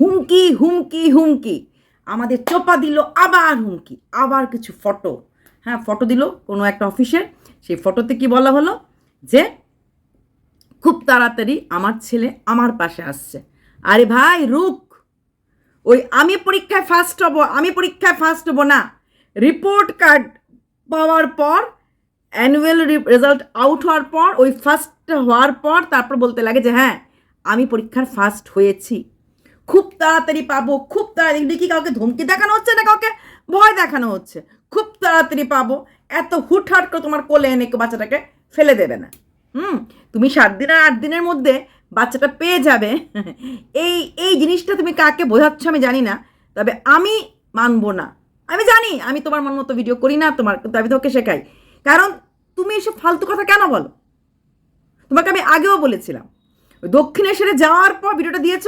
হুমকি হুমকি হুমকি। আমাদের চোপা দিল আবার হুমকি, আবার কিছু ফটো। হ্যাঁ ফটো দিল কোনো একটা অফিসের সেই ফটোতে কি বলা হলো? যে খুব তাড়াতাড়ি আমার ছেলে আমার পাশে আসছে। আরে ভাই, রুক। ওই আমি পরীক্ষায় ফার্স্ট হব, আমি পরীক্ষায় ফার্স্ট হব না। রিপোর্ট কার্ড পাওয়ার পর অ্যানুয়াল রেজাল্ট আউট হওয়ার পর, ওই ফার্স্ট হওয়ার পর তারপর বলতে লাগে যে হ্যাঁ আমি পরীক্ষার ফার্স্ট হয়েছি। খুব তাড়াতাড়ি পাবো, খুব তাড়াতাড়ি, দেখি কাউকে ধমকি দেখানো হচ্ছে না কাউকে? ভয় দেখানো হচ্ছে। খুব তাড়াতাড়ি পাবো। এত হুটহাট করে তোমার কোলে এনে বাচ্চাটাকে ফেলে দেবে না। হুম? তুমি সাত দিন আর আট দিনের মধ্যে বাচ্চাটা পেয়ে যাবে। এই এই জিনিসটা তুমি কাকে বোঝাচ্ছ আমি জানি না। তবে আমি মানবো না। আমি জানি, আমি তোমার মন মতো ভিডিও করি না, তোমার আমি তোকে শেখাই। কারণ তুমি এসব ফালতু কথা কেন বলো? তোমাকে আমি আগেও বলেছিলাম। দক্ষিণেশ্বরে যাওয়ার পর ভিডিওটা দিয়েছ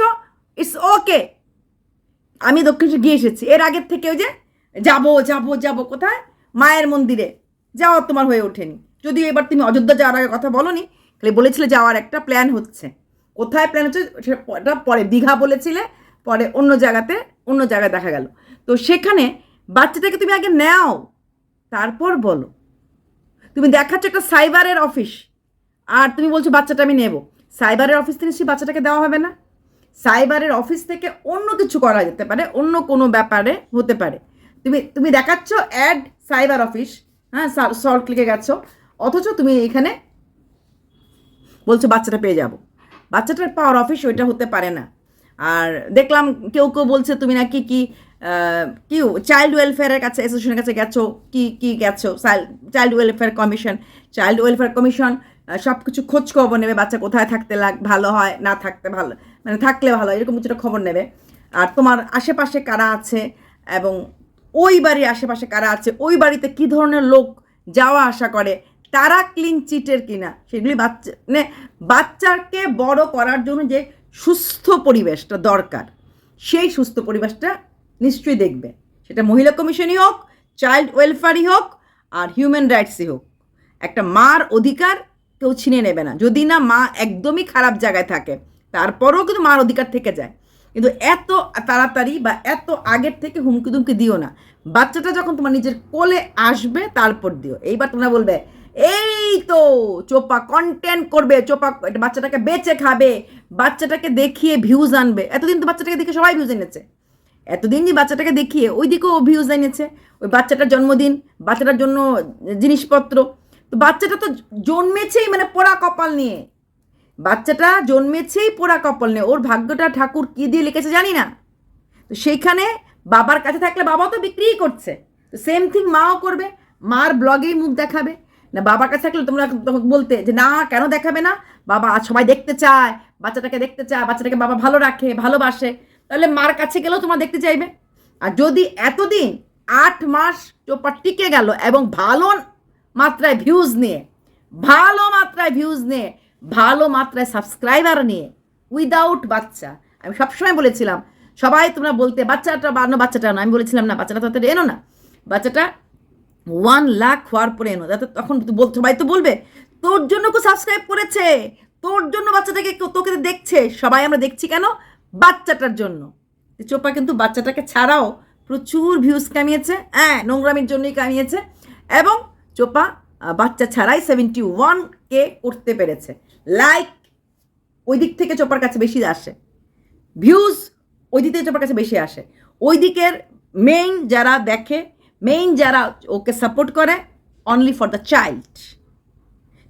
ইটস ওকে আমি দক্ষিণেশ্বর গিয়ে এসেছি। এর আগের থেকে ওই যে যাব যাব যাব কোথায়? মায়ের মন্দিরে। যাওয়া তোমার হয়ে ওঠেনি। যদিও এবার তুমি অযোধ্যা যাওয়ার আগে কথা বলনি, খালি বলেছিলে যাওয়ার একটা প্ল্যান হচ্ছে। কোথায় প্ল্যান হচ্ছে সেটা পরে দীঘা বলেছিলে, পরে অন্য জায়গাতে, অন্য জায়গায় দেখা গেল। তো সেখানে বাচ্চাটাকে তুমি আগে নাও, তারপর বলো। তুমি দেখাচ্ছ একটা সাইবারের অফিস আর তুমি বলছো বাচ্চাটা আমি নেব। সাইবারের অফিস থেকে সেই বাচ্চাটাকে দেওয়া হবে না? সাইবারের অফিস থেকে অন্য কিছু করা যেতে পারে, অন্য কোনো ব্যাপারে হতে পারে। তুমি তুমি দেখাচ্ছ অ্যাড সাইবার অফিস হ্যাঁ সল্ট ক্লিকে গেছো, অথচ তুমি এখানে বলছো বাচ্চাটা পেয়ে যাব। বাচ্চাটার পাওয়ার অফিস ওইটা হতে পারে না। আর দেখলাম কেউ কেউ বলছে তুমি নাকি কি কি চাইল্ড ওয়েলফেয়ারের কাছে অ্যাসোসিয়েশনের কাছে গেছো, কি কি গেছো? Child welfare commission child welfare commission সব কিছু খোঁজ খবর নেবে, বাচ্চা কোথায় থাকতে লাগ, ভালো হয়, না থাকতে ভালো মানে থাকলে ভালো হয়, এরকম কিছুটা খবর নেবে। আর তোমার আশেপাশে কারা আছে? এবং ওই বাড়ির আশেপাশে কারা আছে? ওই বাড়িতে কী ধরনের লোক যাওয়া আসা করে? তারা ক্লিন চিটের কিনা? সেগুলি বাচ্চা মানে বাচ্চাকে বড় করার জন্য যে সুস্থ পরিবেশটা দরকার, সেই সুস্থ পরিবেশটা নিশ্চয়ই দেখবে। সেটা মহিলা কমিশনই হোক চাইল্ড ওয়েলফেয়ারই হোক, আর হিউম্যান রাইটসই হোক। একটা মার অধিকার কেউ ছিনে নেবে না। যদি না মা একদমই খারাপ জায়গায় থাকে, তারপরেও কিন্তু মার অধিকার থেকে যায়। কিন্তু এত তাড়াতাড়ি বা এত আগের থেকে হুমকি দুমকি দিও না। বাচ্চাটা যখন তোমার নিজের কোলে আসবে, তারপর দিও। এইবার তোমরা বলবে, এই তো, চোপা কন্টেন্ট করবে, চোপা বাচ্চাটাকে বেচে খাবে, বাচ্চাটাকে দেখিয়ে ভিউজ আনবে। এতদিন তো বাচ্চাটাকে দেখে সবাই ভিউজ এনেছে। এতদিন যে বাচ্চাটাকে দেখিয়ে ওই দিকেও ভিউজ এনেছে। ওই বাচ্চাটার জন্মদিন, বাচ্চাটার জন্য জিনিসপত্র তো বাচ্চাটা তো জন্মেছেই মানে পোড়া কপাল নিয়ে। বাচ্চাটা জন্মেছেই পোড়া কপাল নিয়ে। ওর ভাগ্যটা ঠাকুর কী দিয়ে লিখেছে জানি না। তো সেইখানে বাবার কাছে থাকলে বাবাও তো বিক্রিই করছে। তো সেম থিং মাও করবে, মার ব্লগেই মুখ দেখাবে। না বাবার কাছে থাকলে তোমরা বলতে যে, না, কেন দেখাবে না? বাবা সবাই দেখতে চায়, বাচ্চাটাকে দেখতে চায়, বাচ্চাটাকে বাবা ভালো রাখে, ভালোবাসে। তাহলে মার কাছে গেলেও তোমরা দেখতে চাইবে। আর যদি এতদিন আট মাস চোপা টিকে গেল এবং ভালো মাত্রায় ভিউজ নিয়ে, ভালো মাত্রায় ভিউজ নিয়ে, ভালো মাত্রায় সাবস্ক্রাইবার নিয়ে উইদাউট বাচ্চা। আমি সবসময় বলেছিলাম, সবাই তোমরা বলতে বাচ্চাটা বানো, বাচ্চাটা না। আমি বলেছিলাম না, বাচ্চাটা তাড়াতাড়ি এনো না। বাচ্চাটা ওয়ান লাখ হওয়ার পরে এনো। যাতে তখন বল সবাই তো বলবে, তোর জন্য কেউ সাবস্ক্রাইব করেছে, তোর জন্য বাচ্চাটাকে তোকে দেখছে। সবাই আমরা দেখছি কেন? বাচ্চাটার জন্য। চোপা কিন্তু বাচ্চাটাকে ছাড়াও প্রচুর ভিউজ কামিয়েছে হ্যাঁ নোংরামির জন্যই কামিয়েছে। এবং চোপা বাচ্চা ছাড়াই সেভেন্টি ওয়ান কে করতে পেরেছে। লাইক ওই দিক থেকে চোপার কাছে বেশি আসে। ভিউজ ওই দিক থেকে চোপার কাছে বেশি আসে। ওই দিকের মেইন যারা দেখে মেইন যারা ওকে সাপোর্ট করে অনলি ফর দ্য চাইল্ড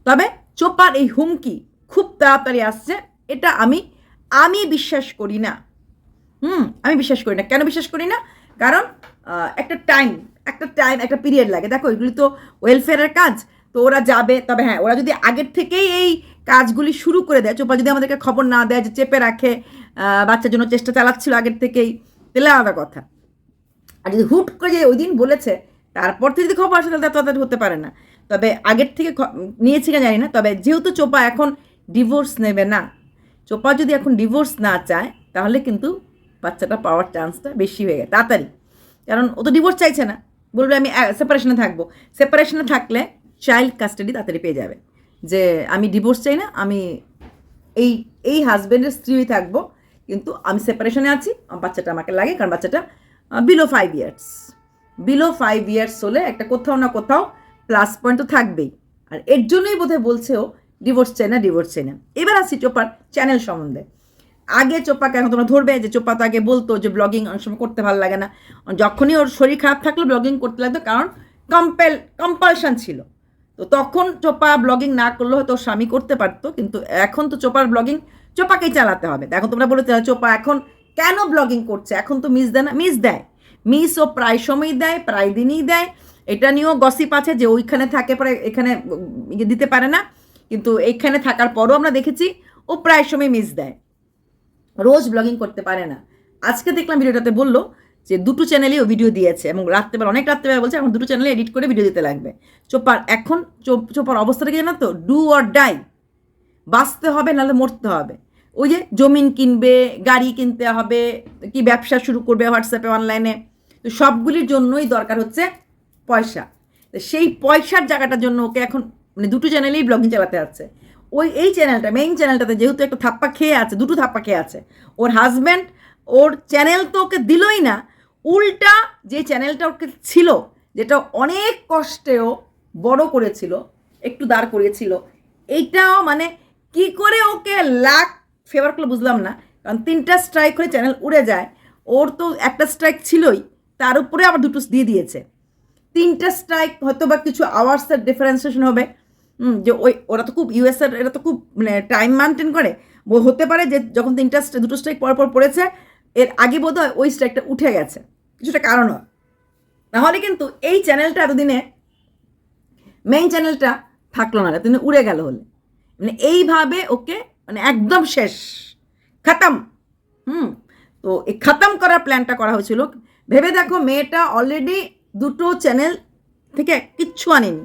তবে চোপার এই হুমকি খুব তাড়াতাড়ি আসছে, এটা আমি আমি বিশ্বাস করি না। হুম, আমি বিশ্বাস করি না। কেন বিশ্বাস করি না? কারণ একটা টাইম একটা টাইম একটা পিরিয়ড লাগে। দেখো, এগুলি তো ওয়েলফেয়ারের কাজ, তো ওরা যাবে, তবে হ্যাঁ ওরা যদি আগের থেকেই এই কাজগুলি শুরু করে দেয়, চোপা যদি আমাদেরকে খবর না দেয় যে চেপে রাখে বাচ্চার জন্য চেষ্টা চালাচ্ছিল আগের থেকেই, তাহলে আলাদা কথা। আর যদি হুট করে যে ওই দিন বলেছে, তারপর থেকে যদি খবর আসে, তাহলে তাদের হতে পারে না। তবে আগের থেকে নিয়েছি কিনা জানি না, তবে যেহেতু চোপা এখন ডিভোর্স নেবে না, চোপা যদি এখন ডিভোর্স না চায়, তাহলে কিন্তু বাচ্চাটা পাওয়ার চান্সটা বেশি হয়ে গেছে, তাড়াতাড়ি। কারণ ও তো ডিভোর্স চাইছে না। বলবে আমি সেপারেশনে থাকব। সেপারেশনে থাকলে চাইল্ড কাস্টাডি তাড়াতাড়ি পেয়ে যাবে। যে আমি ডিভোর্স চাই না, আমি এই এই হাজব্যান্ডের স্ত্রী থাকব, কিন্তু আমি সেপারেশনে আছি বাচ্চাটা আমাকে লাগে, কারণ বাচ্চাটা below five years below five years হলে একটা কোথাও না কোথাও প্লাস পয়েন্ট তো থাকবেই। আর এর জন্যই বোধহয় বলছে ও ডিভোর্স চাই না ডিভোর্স চাই না। এবার আসি চোপার চ্যানেল সম্বন্ধে। আগে চোপাকে এখন তোমরা ধরবে যে চোপা তো আগে বলতো যে ব্লগিং অনেক সময় করতে ভালো লাগে না। যখনই ওর শরীর খারাপ থাকল ব্লগিং করতে লাগতো কারণ কম্পেল কম্পালশন ছিল। তো তখন চোপা ব্লগিং না করলেও হয়তো স্বামী করতে পারতো, কিন্তু এখন তো চোপার ব্লগিং চোপাকেই চালাতে হবে। এখন তোমরা বলেছ চোপা এখন কেন ব্লগিং করছে? এখন তো মিস দেয় না মিস দেয়। মিস ও প্রায় সময়ই দেয়, প্রায় দিনই দেয়। এটা নিয়েও গসিপ আছে যে ওইখানে থাকে পরে এখানে ইয়ে দিতে পারে না। কিন্তু এইখানে থাকার পরও আমরা দেখেছি ও প্রায় সময় মিস দেয়। রোজ ব্লগিং করতে পারে না। আজকে দেখলাম ভিডিওটাতে বলল যে দুটো চ্যানেলেও ভিডিও দিয়েছে এবং রাত্রেবেলা, অনেক রাত্রেবেলা বলছে, এখন দুটো চ্যানেলে এডিট করে ভিডিও দিতে লাগবে। চোপার এখন চোপ- চোপার অবস্থাটা কি জানো তো? ডু অর ডাই বাঁচতে হবে, নাহলে মরতে হবে। ওই যে জমিন কিনবে, গাড়ি কিনতে হবে, কি ব্যবসা শুরু করবে হোয়াটসঅ্যাপে অনলাইনে তো সবগুলির জন্যই দরকার হচ্ছে পয়সা। সেই পয়সার জায়গাটার জন্য ওকে এখন মানে দুটো চ্যানেলেই ব্লগিং চালাতে হচ্ছে। ওই, এই চ্যানেলটা মেইন চ্যানেলটাতে যেহেতু একটা থাপ্পা খেয়ে আছে, দুটো থাপ্পা খেয়ে আছে, ওর হাজব্যান্ড ওর চ্যানেল তো ওকে দিলই না, উল্টা যে চ্যানেলটা ওকে ছিল, যেটা অনেক কষ্টেও বড় করেছিল, একটু দাঁড় করিয়েছিল, এইটাও মানে কি করে ওকে লাখ ফেভার করলে বুঝলাম না, কারণ তিনটা স্ট্রাইক হলে চ্যানেল উড়ে যায়, ওর তো একটা স্ট্রাইক ছিলই, তার উপরে আবার দুটো দিয়ে দিয়েছে। তিনটা স্ট্রাইক হয়তো বা কিছু আওয়ার্সের ডিফারেন্সিয়েশন হবে যে ওই, ওরা তো খুব ইউএসএর এরা তো খুব মানে টাইম মেনটেন করে। হতে পারে যে যখন তিনটা দুটো স্ট্রাইক পর পর পড়েছে, এর আগে বোধ হয় ওই স্ট্রাইকটা উঠে গেছে। কিছুটা কারণ হয়। নাহলে কিন্তু এই চ্যানেলটা এতদিনে মেইন চ্যানেলটা থাকল না তিনি উড়ে গেল হলে। মানে এইভাবে ওকে মানে একদম শেষ। খতম। হুম, তো এই খতম করার প্ল্যানটা করা হয়েছিল। ভেবে দেখো, মেয়েটা অলরেডি দুটো চ্যানেল থেকে কিচ্ছু আনেনি।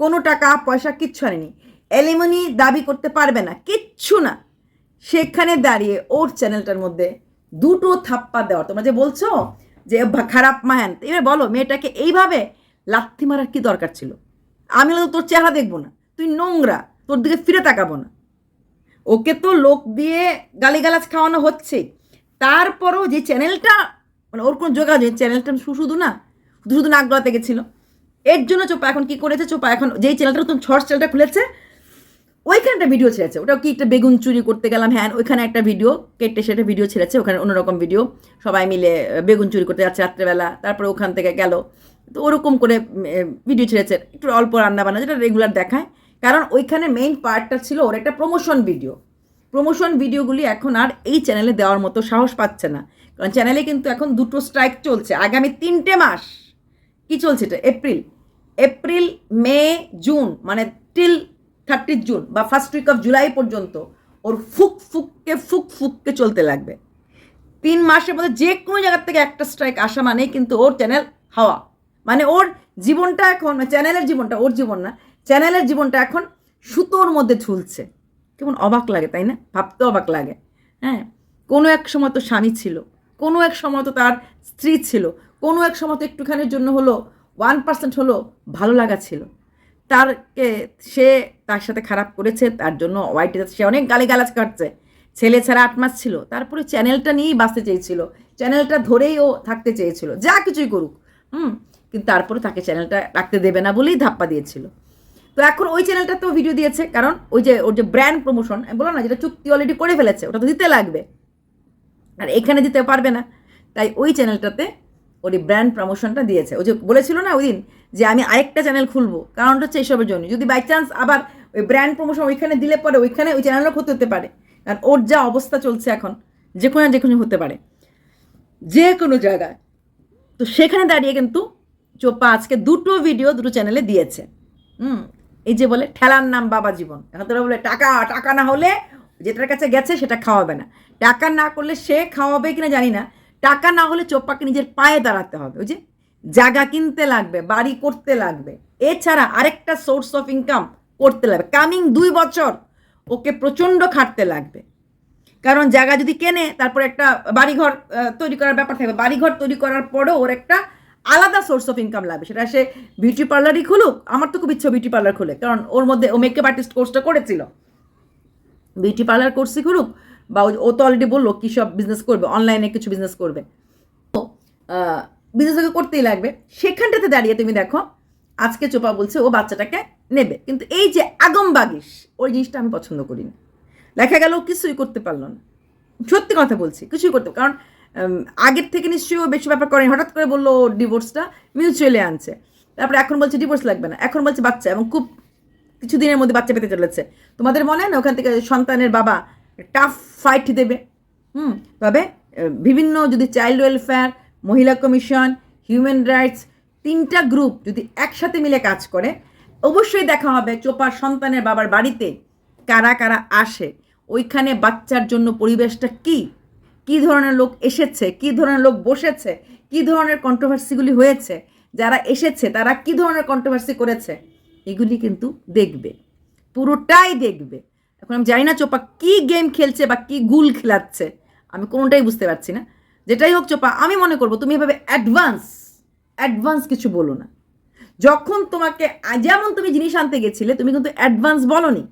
কোনো টাকা, পয়সা কিচ্ছু আনেনি। এলিমনি দাবি করতে পারবে না, কিচ্ছু না। সেখানে দাঁড়িয়ে ওর চ্যানেলটার মধ্যে দুটো থাপ্পা দেওয়া তোমরা যে বলছো যে খারাপ মায়ান। এবার বলো, মেয়েটাকে এইভাবে লাথি মারার কি দরকার ছিল? আমি তোর চেহারা দেখব না। তুই নোংরা, তোর দিকে ফিরে তাকাবো না। ওকে তো লোক দিয়ে গালিগালাজ খাওয়ানো হচ্ছে তারপরও যে চ্যানেলটা মানে ওর কোনো যোগাযোগ, চ্যানেলটা শুধু না, শুধু শুধু নাক গেছিল। এর জন্য চোপা এখন কি করেছে? চোপা এখন যেই চ্যানেলটা নতুন শর্টস চ্যানেলটা খুলেছে ওইখানে একটা ভিডিও ছেড়েছে। ওটা কি একটা বেগুন চুরি করতে গেলাম? হ্যাঁ ওইখানে একটা ভিডিও কেটে সেটা ভিডিও ছেড়েছে। ওখানে অন্যরকম ভিডিও সবাই মিলে বেগুন চুরি করতে যাচ্ছে রাত্রেবেলা। তারপরে ওখান থেকে গেল। তো ওরকম করে ভিডিও ছেড়েছে। একটু অল্প রান্না বান্না, যেটা রেগুলার দেখায়। কারণ ওইখানে মেইন পার্টটা ছিল ওর একটা প্রমোশন ভিডিও প্রমোশন ভিডিওগুলি এখন আর এই চ্যানেলে দেওয়ার মতো সাহস পাচ্ছে না। কারণ চ্যানেলে কিন্তু এখন দুটো স্ট্রাইক চলছে। আগামী তিনটে মাস। কি চলছে এটা? এপ্রিল এপ্রিল মে জুন মানে টিল থার্টি জুন বা ফার্স্ট উইক অফ জুলাই পর্যন্ত ওর ফুক ফুককে ফুক ফুককে চলতে লাগবে। তিন মাসের মধ্যে যে কোনো জায়গার থেকে একটা স্ট্রাইক আসা মানেই কিন্তু ওর চ্যানেল হাওয়া। মানে ওর জীবনটা এখন চ্যানেলের জীবনটা, ওর জীবন না চ্যানেলের জীবনটা এখন সুতোর মধ্যে ঝুলছে। কেমন অবাক লাগে, তাই না? ভাবতে অবাক লাগে। হ্যাঁ কোনো এক সময় তো স্বামী ছিল, কোনো এক সময় তো তার স্ত্রী ছিল কোনো এক সময় তো একটুখানির জন্য হলো ওয়ান পার্সেন্ট হলো ভালো লাগা ছিল। তারকে সে তার সাথে খারাপ করেছে, তার জন্য ওয়াইটি সে অনেক গালিগালাজ কাটছে ছেলে ছাড়া আট মাস ছিল, তারপরে চ্যানেলটা নিয়েই বাঁচতে চেয়েছিল। চ্যানেলটা ধরেই ও থাকতে চেয়েছিল, যা কিছুই করুক, হুম? কিন্তু তারপরে তাকে চ্যানেলটা রাখতে দেবে না বলেই ধাপ্পা দিয়েছিল। তো এখন ওই চ্যানেলটা তো ভিডিও দিয়েছে, কারণ ওই যে, ওর যে ব্র্যান্ড প্রমোশন বলো না, যেটা চুক্তি অলরেডি করে ফেলেছে, ওটা তো দিতে লাগবে। আর এখানে দিতে পারবে না। তাই ওই চ্যানেলটাতে ওর ব্র্যান্ড প্রমোশনটা দিয়েছে। ও যে বলেছিল না ওই দিন যে আমি আরেকটা চ্যানেল খুলবো কারণটা হচ্ছে এইসবের জন্য। যদি বাই চান্স আবার ওই ব্র্যান্ড প্রমোশন ওইখানে দিলে পরে ওইখানে ওই চ্যানেলও ক্ষতি হতে পারে। কারণ ওর যা অবস্থা চলছে এখন, যে কোনো যে কোনো হতে পারে। যে কোনো জায়গায়। তো সেখানে দাঁড়িয়ে কিন্তু চোপা আজকে দুটো ভিডিও দুটো চ্যানেলে দিয়েছে। হুম, এই যে বলে ঠেলার নাম বাবা জীবন। এখন তোরা বলে টাকা টাকা না হলে যেটার কাছে গেছে সেটা খাওয়াবে না। টাকা না করলে সে খাওয়াবে কিনা জানি না টাকা না হলে চোপ্পাকে নিজের পায়ে দাঁড়াতে হবে, ওই যে জায়গা কিনতে লাগবে, বাড়ি করতে লাগবে। এছাড়া আরেকটা সোর্স অফ ইনকাম করতে লাগবে। কামিং দুই বছর ওকে প্রচণ্ড খাটতে লাগবে। কারণ জায়গা যদি কেনে, তারপর একটা বাড়িঘর তৈরি করার ব্যাপার থাকবে। বাড়িঘর তৈরি করার পরেও ওর একটা আলাদা সোর্স অফ ইনকাম লাগবে। সেটা সে বিউটি পার্লারই খুলুক, আমার তো খুব ইচ্ছে বিউটি পার্লার খুলে, কারণ ওর মধ্যে ও মেকআপ আর্টিস্ট কোর্সটা করেছিল। বিউটি পার্লার কোর্সই করুক বা ও- তো অলরেডি বলল কী সব বিজনেস করবে অনলাইনে কিছু বিজনেস করবে। তো বিজনেস ওকে করতেই লাগবে। সেখানটাতে দাঁড়িয়ে তুমি দেখো, আজকে চোপা বলছে ও বাচ্চাটাকে নেবে। কিন্তু এই যে আগম বাগিস, ওই জিনিসটা আমি পছন্দ করি না দেখা গেল কিছুই করতে পারল না। সত্যি কথা বলছি, কিছুই করতে কারণ আগের থেকে নিশ্চয়ই ও বেশি ব্যাপার করেনি হঠাৎ করে বলল ও ডিভোর্সটা মিউচুয়ালি আনছে। তারপরে এখন বলছে ডিভোর্স লাগবে না। এখন বলছে বাচ্চা এবং খুব কিছুদিনের মধ্যে বাচ্চা পেতে চলেছে। তোমাদের মনে হয় না ওখান থেকে সন্তানের বাবা টাফ ফাইট দেবে। হুম, তবে বিভিন্ন যদি চাইল্ড ওয়েলফেয়ার মহিলা কমিশন হিউম্যান রাইটস তিনটা গ্রুপ যদি একসাথে মিলে কাজ করে, অবশ্যই দেখা হবে চোপার সন্তানের বাবার বাড়িতে কারা কারা আসে। ওইখানে বাচ্চার জন্য পরিবেশটা কি? কি ধরনের লোক এসেছে? কি ধরনের লোক বসেছে? কি ধরনের কন্ট্রোভার্সিগুলি হয়েছে? যারা এসেছে, তারা কি ধরনের কন্ট্রোভার্সি করেছে? এগুলি কিন্তু দেখবে। পুরোটাই দেখবে। এখন আমি জানি না চোপা কি গেম খেলছে বা কি গুল খেলাচ্ছে। আমি কোনোটাই বুঝতে পারছি না। যেটাই হোক চোপা, আমি মনে করব তুমি এভাবে অ্যাডভান্স অ্যাডভান্স কিছু বলো না। যখন তোমাকে, যেমন তুমি জিনিস আনতে গেছিলে, তুমি কিন্তু অ্যাডভান্স বলনি।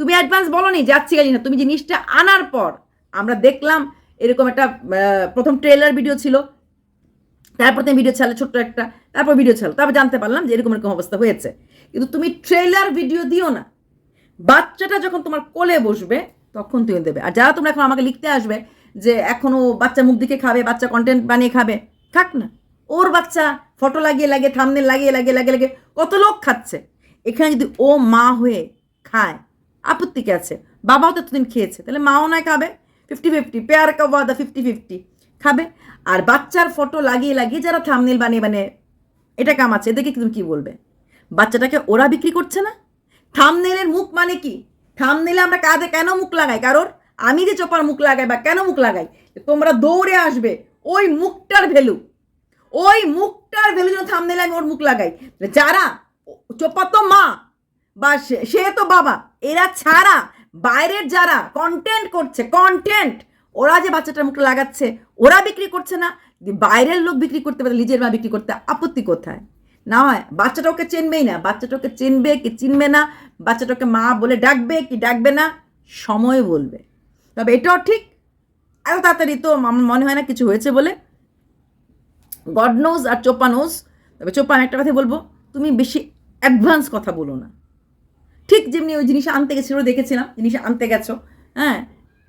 তুমি অ্যাডভান্স বলনি, যাচ্ছি গেলি না। তুমি জিনিসটা আনার পর আমরা দেখলাম এরকম একটা প্রথম ট্রেলার ভিডিও ছিল। তারপর তুমি ভিডিও ছাড়লে ছোট্ট একটা, তারপর ভিডিও ছাড়লো। তারপর জানতে পারলাম যে এরকম এরকম অবস্থা হয়েছে। কিন্তু তুমি ট্রেলার ভিডিও দিও না। বাচ্চাটা যখন তোমার কোলে বসবে, তখন তুমি দেবে। আর যারা তোমরা এখন আমাকে লিখতে আসবে যে এখনও বাচ্চা মুখ দিকে খাবে, বাচ্চা কন্টেন্ট বানিয়ে খাবে, থাক না। ওর বাচ্চা ফটো লাগিয়ে লাগিয়ে থামনে লাগিয়ে লাগিয়ে লাগিয়ে লাগিয়ে কত লোক খাচ্ছে। এখানে যদি ও মা হয়ে খায়, আপত্তি কে আছে? বাবাও তো এতদিন খেয়েছে, তাহলে মাও নয় খাবে। ফিফটি ফিফটি পেয়ার কা ওয়াদা ফিফটি ফিফটি খাবে। আর বাচ্চার ফটো লাগিয়ে লাগিয়ে যারা থামনেল বানিয়ে বানিয়ে, এটা কামাচ্ছে, এদেরকে তুমি কী বলবে? বাচ্চাটাকে ওরা বিক্রি করছে না? থামনেলের মুখ মানে কি? থামনেলে আমরা কাঁধে কেন মুখ লাগাই? কারোর আমি যে চোপার মুখ লাগাই বা কেন মুখ লাগাই? তোমরা দৌড়ে আসবে, ওই মুখটার ভ্যালু ওই মুখটার ভ্যালু যেন থামনেলে আমি ওর মুখ লাগাই। যারা, চোপা তো মা, বা সে- তো বাবা, এরা ছাড়া বাইরের যারা কন্টেন্ট করছে কন্টেন্ট ওরা যে বাচ্চাটার মুখটা লাগাচ্ছে, ওরা বিক্রি করছে না। বাইরের লোক বিক্রি করতে পারে, নিজের মা বিক্রি করতে, আপত্তি কোথায়? না হয় বাচ্চাটা ওকে চিনবেই না বাচ্চাটা ওকে চিনবে কি চিনবে না, বাচ্চাটাকে মা বলে ডাকবে কি ডাকবে না, সময় বলবে। তবে এটাও ঠিক এত তাড়াতাড়ি তো আমার মনে হয় না কিছু হয়েছে বলে। গড নোজ আর চোপা নোজ তবে চোপা একটা কথা বলব, তুমি বেশি অ্যাডভান্স কথা বলো না। ঠিক যেমনি ওই জিনিস আনতে গেছিল, দেখেছিলাম জিনিস আনতে গেছো হ্যাঁ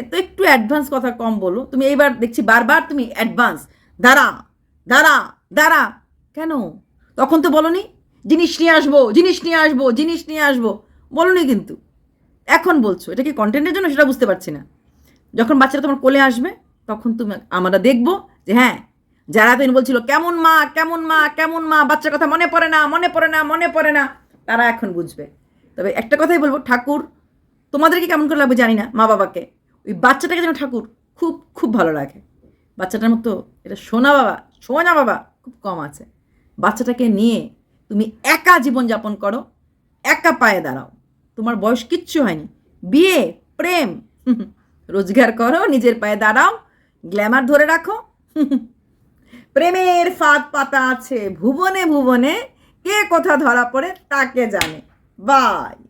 তো একটু অ্যাডভান্স কথা কম বলো। তুমি এইবার দেখছি বারবার তুমি অ্যাডভান্স দাঁড়া দাঁড়া দাঁড়া, কেন? তখন তো বলনি, জিনিস নিয়ে আসব, জিনিস নিয়ে আসব, জিনিস নিয়ে আসব। বলনি কিন্তু। এখন বলছো, এটা কি কন্টেন্টের জন্য সেটা বুঝতে পারছি না। যখন বাচ্চারা তোমার কোলে আসবে, তখন তুমি আমরা দেখব যে হ্যাঁ যারা তুমি বলছিল, কেমন মা কেমন মা কেমন মা? বাচ্চার কথা মনে পড়ে না, মনে পড়ে না, মনে পড়ে না। তারা এখন বুঝবে। তবে একটা কথাই বলব, ঠাকুর তোমাদেরকে কেমন করে লাগবে জানি না, মা বাবাকে। ওই বাচ্চাটাকে যেন ঠাকুর খুব খুব ভালো লাগে। বাচ্চাটার মতো, এটা সোনা বাবা সোনা বাবা খুব কম আছে। বাচ্চাটাকে নিয়ে তুমি একা জীবনযাপন করো, একা পায়ে দাঁড়াও। তোমার বয়স কিচ্ছু হয়নি। বিয়ে, প্রেম, রোজগার করো, নিজের পায়ে দাঁড়াও, গ্ল্যামার ধরে রাখো। প্রেমের ফাঁদ পাতা আছে, ভুবনে ভুবনে, কে কোথা ধরা পড়ে তাকে জানে। বাই।